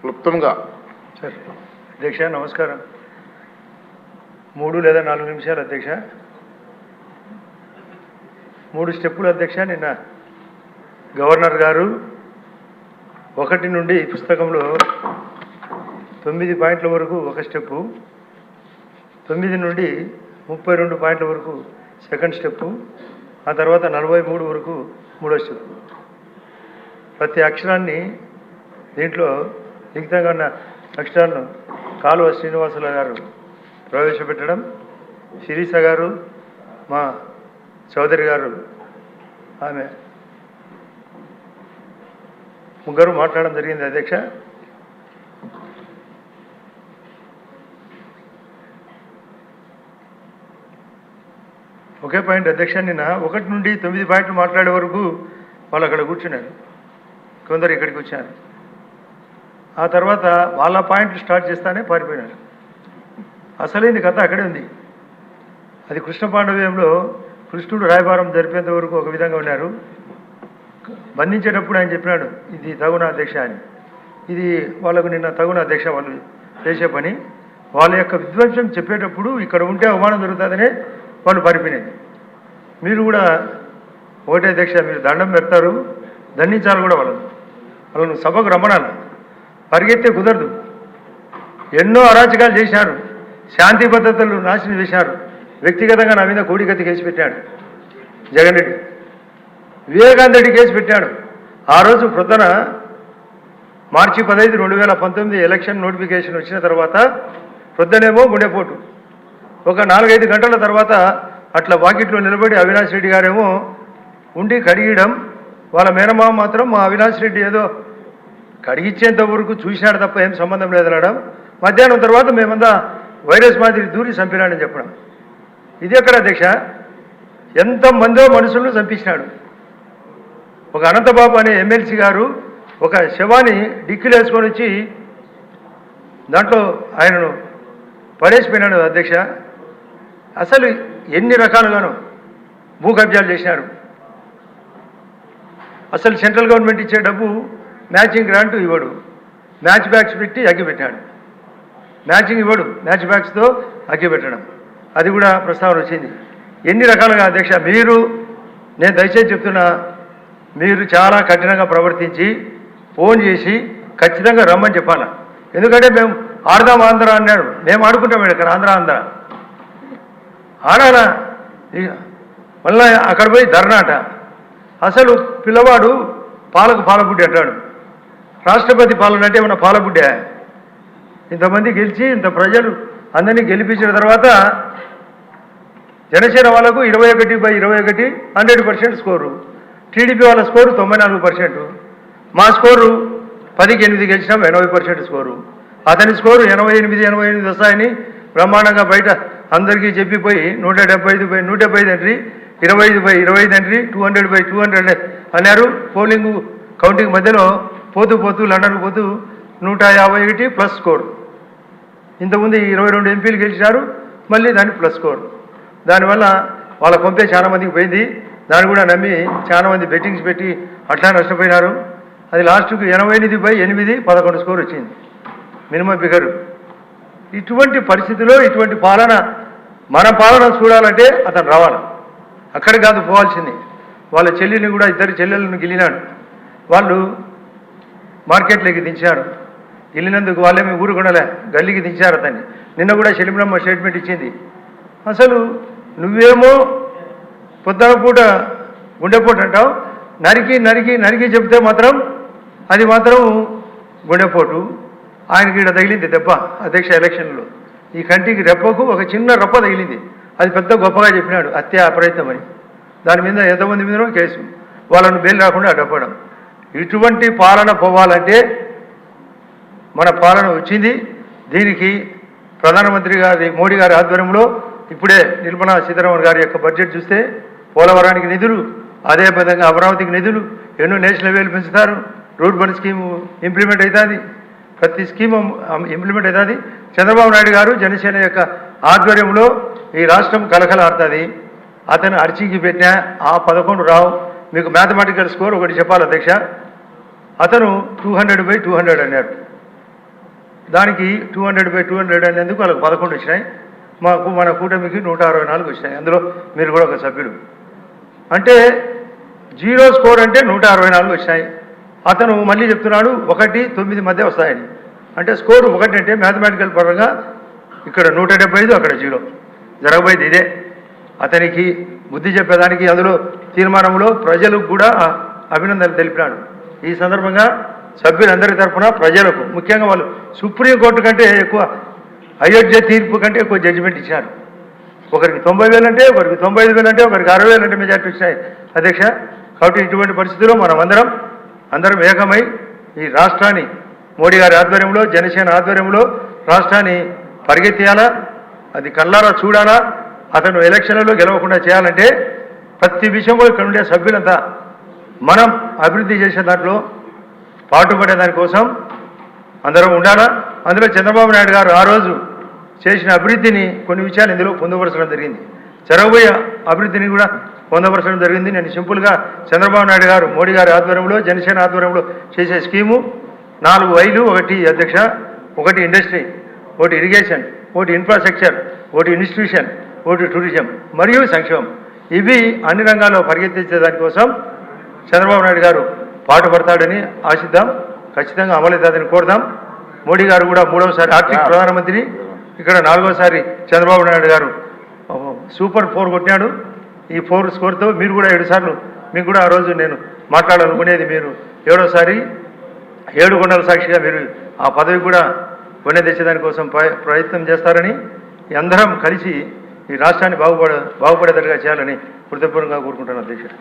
క్లుప్తంగా. సార్ అధ్యక్ష నమస్కారం. మూడు లేదా నాలుగు నిమిషాలు అధ్యక్ష. మూడు స్టెప్పులు అధ్యక్ష. నిన్న గవర్నర్ గారు ఒకటి నుండి పుస్తకంలో తొమ్మిది పాయింట్ల వరకు ఒక స్టెప్పు తొమ్మిది నుండి ముప్పై రెండు పాయింట్ల వరకు సెకండ్ స్టెప్పు ఆ తర్వాత నలభై మూడు వరకు మూడో స్టెప్పు. ప్రతి అక్షరాన్ని దీంట్లో లిఖితంగా ఉన్న అక్షరాలను కాలువ శ్రీనివాసుల గారు ప్రవేశపెట్టడం శిరీష గారు మా చౌదరి గారు ఆమె ముగ్గురు మాట్లాడడం జరిగింది అధ్యక్ష. ఒకే పాయింట్ అధ్యక్ష నిన్న ఒకటి నుండి తొమ్మిది పాయింట్లు మాట్లాడే వరకు వాళ్ళు అక్కడ కూర్చున్నారు. కొందరు ఇక్కడికి వచ్చారు. ఆ తర్వాత వాళ్ళ పాయింట్లు స్టార్ట్ చేస్తానే పారిపోయినారు. అసలైంది కథ అక్కడే ఉంది. అది కృష్ణ పాండవ్యంలో కృష్ణుడు రాయబారం జరిపేంత వరకు ఒక విధంగా ఉన్నారు. బంధించేటప్పుడు ఆయన చెప్పినాడు ఇది తగున అధ్యక్ష అని. ఇది వాళ్ళకు నిన్న తగున అధ్యక్ష వాళ్ళు చేసే పని. వాళ్ళ యొక్క విధ్వంసం చెప్పేటప్పుడు ఇక్కడ ఉంటే అవమానం జరుగుతుందనే వాళ్ళు పారిపోయినది మీరు కూడా ఒకటే అధ్యక్ష మీరు దండం పెడతారు దండించాలి కూడా వాళ్ళను. వాళ్ళను సభకు రమ్మనాలి. పరిగెత్తే కుదరదు. ఎన్నో అరాచకాలు చేశారు. శాంతి భద్రతలు నాశనం చేశారు. వ్యక్తిగతంగా నా మీద కోడికత్తి కేసు పెట్టాడు. జగన్ రెడ్డి. వివేకానంద రెడ్డి కేసు పెట్టాడు. ఆ రోజు ప్రొద్దున మార్చి పదహైదు రెండు వేల పంతొమ్మిది ఎలక్షన్ నోటిఫికేషన్ వచ్చిన తర్వాత ప్రొద్దునేమో గుండెపోటు. ఒక నాలుగైదు గంటల తర్వాత అట్లా వాకిట్లో నిలబడి అవినాష్ రెడ్డి గారేమో ఉండి కడిగడం వాళ్ళ మేనమామ మాత్రం మా అవినాష్ రెడ్డి ఏదో కడిగిచ్చేంత వరకు చూసినాడు తప్ప ఏం సంబంధం లేదు లేదనడం మధ్యాహ్నం తర్వాత మేమంతా వైరస్ మాదిరి దూరి చంపినాడని చెప్పడం. ఇది ఎక్కడ అధ్యక్ష? ఎంతమందో మనుషులను చంపించినాడు. ఒక అనంతబాబు అనే ఎమ్మెల్సీ గారు ఒక శవాన్ని డిక్కీలు వేసుకొని వచ్చి దాంట్లో ఆయనను పడేసిపోయినాడు అధ్యక్ష. అసలు ఎన్ని రకాలుగానో భూ కబ్జాలు చేసినారు అసలు సెంట్రల్ గవర్నమెంట్ ఇచ్చే డబ్బు మ్యాచింగ్ గ్రాంట్ ఇవ్వడు. మ్యాచ్ బ్యాగ్స్ పెట్టి అగ్గిపెట్టాడు మ్యాచింగ్ ఇవ్వడు. మ్యాచ్ బ్యాగ్స్తో అగ్గిపెట్టడం అది కూడా ప్రస్తావన వచ్చింది. ఎన్ని రకాలుగా అధ్యక్ష మీరు నేను దయచేసి చెప్తున్నా మీరు చాలా కఠినంగా ప్రవర్తించి ఫోన్ చేసి ఖచ్చితంగా రమ్మని చెప్పాలా? ఎందుకంటే మేము ఆడదాం ఆంధ్ర అన్నాడు. మేము ఆడుకుంటాం ఇక్కడ ఆంధ్ర ఆంధ్ర. ఆడాలా? మళ్ళీ అక్కడ పోయి ధర్నాట అసలు పిల్లవాడు పాలకు పాలపుట్టి అంటాడు. రాష్ట్రపతి పాలన అంటే ఏమన్నా పాలబుడ్డే ఇంతమంది గెలిచి ఇంత ప్రజలు అందరినీ గెలిపించిన తర్వాత జనసేన వాళ్ళకు ఇరవై ఒకటి బై ఇరవై ఒకటి హండ్రెడ్ పర్సెంట్ స్కోరు. టీడీపీ వాళ్ళ స్కోరు తొంభై నాలుగు పర్సెంట్. మా స్కోరు పదికి ఎనిమిది గెలిచినాం ఎనభై పర్సెంట్ స్కోరు. అతని స్కోరు ఎనభై ఎనిమిది ఎనభై ఎనిమిది వస్తాయని బ్రహ్మాండంగా బయట అందరికీ చెప్పిపోయి నూట డెబ్బై ఐదు బై నూట డెబ్బై ఐదు ఎంట్రీ ఇరవై ఐదు బై ఇరవై ఐదు entry two hundred by two hundred అన్నారు. పోలింగ్ కౌంటింగ్ మధ్యలో పోతూ పోతూ లండన్ పోతూ నూట యాభై ఒకటి ప్లస్ స్కోర్ ఇంతకుముందు ఇరవై రెండు ఎంపీలు గెలిచినారు మళ్ళీ దాన్ని ప్లస్ స్కోర్ దానివల్ల వాళ్ళ పంపే చాలా మందికి పోయింది. దాన్ని కూడా నమ్మి చాలా మంది బెట్టింగ్స్ పెట్టి అట్లా నష్టపోయినారు. అది లాస్ట్కు ఎనభై ఎనిమిది బై ఎనిమిది పదకొండు స్కోర్ వచ్చింది. Minimum figure. ఇటువంటి పరిస్థితిలో ఇటువంటి పాలన మన పాలన చూడాలంటే అతను రావాలి అక్కడ కాదు పోవాల్సింది. వాళ్ళ చెల్లిని కూడా ఇద్దరు చెల్లెలను గెలినాడు వాళ్ళు మార్కెట్లోకి దించారు వెళ్ళినందుకు వాళ్ళేమి ఊరు కొనలే గల్లీకి దించారు అతన్ని. నిన్న కూడా శలిమినమ్మ స్టేట్మెంట్ ఇచ్చింది. అసలు నువ్వేమో పొద్దున పూట గుండెపోటు అంటావు? నరికి నరికి నరికి చెప్తే మాత్రం అది మాత్రం గుండెపోటు. ఆయనకి ఇక్కడ తగిలింది దెబ్బ అధ్యక్ష ఎలక్షన్లో. ఈ కంటికి రెప్పకు ఒక చిన్న రెప్ప తగిలింది. అది పెద్ద గొప్పగా చెప్పినాడు. హత్య అప్రయత్నం అని. దాని మీద ఎంతమంది మీదనో కేసు. వాళ్ళను బెయిల్ రాకుండా డబ్బడం ఇటువంటి పాలన పోవాలంటే మన పాలన వచ్చింది. దీనికి ప్రధానమంత్రి గారి మోడీ గారి ఆధ్వర్యంలో ఇప్పుడే నిర్మలా సీతారామన్ గారి యొక్క బడ్జెట్ చూస్తే పోలవరానికి నిధులు అదే విధంగా అమరావతికి నిధులు ఎన్నో నేషనల్ హైవేలు పెంచుతారు. రోడ్ బండ్ స్కీమ్ ఇంప్లిమెంట్ అవుతుంది. ప్రతి స్కీమ్ ఇంప్లిమెంట్ అవుతుంది. చంద్రబాబు నాయుడు గారు జనసేన యొక్క ఆధ్వర్యంలో ఈ రాష్ట్రం కలకలాడుతుంది. అతను అర్చీకి పెట్టిన ఆ పదకొండు రావు మీకు మ్యాథమెటికల్ స్కోర్ ఒకటి చెప్పాలి అధ్యక్ష. అతను two hundred by two hundred అన్నాడు దానికి two hundred by two hundred అనేందుకు వాళ్ళకి పదకొండు వచ్చినాయి. మాకు మన కూటమికి నూట అరవై నాలుగు వచ్చినాయి. అందులో మీరు కూడా ఒక సభ్యుడు అంటే జీరో స్కోర్ అంటే నూట అరవై నాలుగు వచ్చినాయి. అతను మళ్ళీ చెప్తున్నాడు ఒకటి తొమ్మిది మధ్య వస్తాయని. అంటే స్కోర్ ఒకటి అంటే మ్యాథమెటికల్ పరంగా ఇక్కడ నూట డెబ్బై ఐదు అక్కడ జీరో. జరగబోయేది ఇదే. అతనికి బుద్ధి చెప్పేదానికి అందులో తీర్మానంలో ప్రజలకు కూడా అభినందనలు తెలిపినాడు. ఈ సందర్భంగా సభ్యులందరి తరఫున ప్రజలకు ముఖ్యంగా వాళ్ళు సుప్రీంకోర్టు కంటే ఎక్కువ అయోధ్య తీర్పు కంటే ఎక్కువ జడ్జిమెంట్ ఇచ్చారు ఒకరికి తొంభై వేలు అంటే ఒకరికి తొంభై ఐదు వేలు అంటే ఒకరికి అరవై వేలు అంటే మెజార్టీ వచ్చినాయి అధ్యక్ష కాబట్టి ఇటువంటి పరిస్థితుల్లో మనం అందరం అందరం ఏకమై ఈ రాష్ట్రాన్ని మోడీ గారి ఆధ్వర్యంలో జనసేన ఆధ్వర్యంలో రాష్ట్రాన్ని పరిగెత్తేయాలా? అది కళ్ళారా చూడాలా? అతను ఎలక్షన్లలో గెలవకుండా చేయాలంటే ప్రతి విషయంలో ఇక్కడ ఉండే సభ్యులంతా మనం అభివృద్ధి చేసే దాంట్లో పాటుపడే దానికోసం అందరం ఉండాలా? అందులో చంద్రబాబు నాయుడు గారు ఆ రోజు చేసిన అభివృద్ధిని కొన్ని విషయాలు ఇందులో పొందుపరచడం జరిగింది. జరగబోయే అభివృద్ధిని కూడా పొందపరచడం జరిగింది. నేను సింపుల్గా చంద్రబాబు నాయుడు గారు మోడీ గారి ఆధ్వర్యంలో జనసేన ఆధ్వర్యంలో చేసే స్కీము. నాలుగు వైలు ఒకటి అధ్యక్ష ఒకటి ఇండస్ట్రీ ఒకటి ఇరిగేషన్ ఒకటి ఇన్ఫ్రాస్ట్రక్చర్ ఒకటి ఇన్స్టిట్యూషన్. ఒకటి టూరిజం మరియు సంక్షేమం. ఇవి అన్ని రంగాల్లో పరిగెత్తించే దానికోసం చంద్రబాబు నాయుడు గారు పాటుపడతాడని ఆశిద్దాం. ఖచ్చితంగా అమలవుతుందని కోరుదాం. మోడీ గారు కూడా మూడవసారి ఆర్థిక ప్రధానమంత్రి ఇక్కడ నాలుగోసారి చంద్రబాబు నాయుడు గారు సూపర్ ఫోర్ కొట్టినాడు. ఈ ఫోర్ స్కోర్తో మీరు కూడా ఏడు సార్లు మీకు కూడా ఆ రోజు నేను మాట్లాడాలనుకునేది మీరు. ఏడోసారి ఏడు కొండల సాక్షిగా మీరు ఆ పదవి కూడా కొనే తెచ్చేదానికోసం ప్రయ- ప్రయత్నం చేస్తారని అందరం కలిసి ఈ రాష్ట్రాన్ని బాగుపడ బాగుపడేటట్టుగా చేయాలని హృదయపూర్వకంగా కోరుకుంటాను అధ్యక్షుడు.